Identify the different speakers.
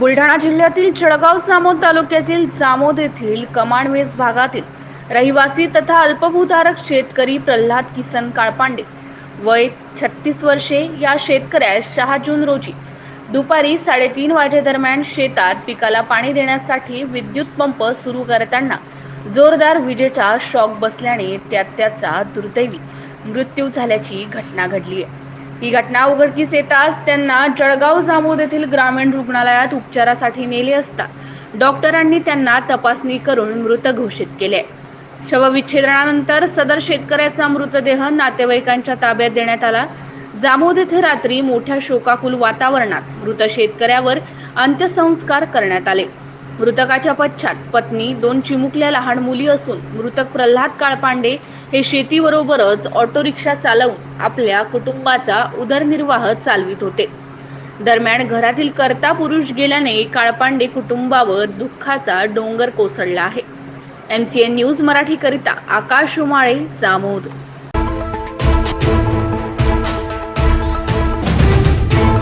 Speaker 1: बुलढाणा जिल्ह्यातील जळगाव जामोद तालुक्यातील जामोद येथील कमाणवेस भागातील रहिवासी तथा अल्पभूधारक शेतकरी प्रल्हाद किसन काळपांडे वय छत्तीस वर्षे या शेतकऱ्यास सहा जून रोजी दुपारी साडेतीन वाजेदरम्यान शेतात पिकाला पाणी देण्यासाठी विद्युत पंप सुरू करताना जोरदार विजेचा शॉक बसल्याने त्यात त्याचा दुर्दैवी मृत्यू झाल्याची घटना घडली आहे. ही घटना उघडकीस येताच त्यांना जळगाव जामोद येथील ग्रामीण रुग्णालयात उपचारासाठी नेले असता डॉक्टरांनी त्यांना तपासणी करून मृत घोषित केले. शवविच्छेदनानंतर सदर शेतकऱ्याचा मृतदेह नातेवाईकांच्या ताब्यात देण्यात आला. जामोद येथे रात्री मोठ्या शोकाकुल वातावरणात मृत शेतकऱ्यावर अंत्यसंस्कार करण्यात आले. मृतकाच्या पश्चात पत्नी दोन चिमुकल्या लहान मुली असून मृतक प्रल्हाद काळपांडे हे शेतीबरोबरच ऑटो रिक्षा चालवून आपल्या कुटुंबाचा उदरनिर्वाह चालवित होते. दरम्यान घरातील कर्ता पुरुष गेल्याने काळपांडे कुटुंबावर दुःखाचा डोंगर कोसळला आहे. एम सी एन न्यूज मराठीकरिता आकाश उमाळे जामोद.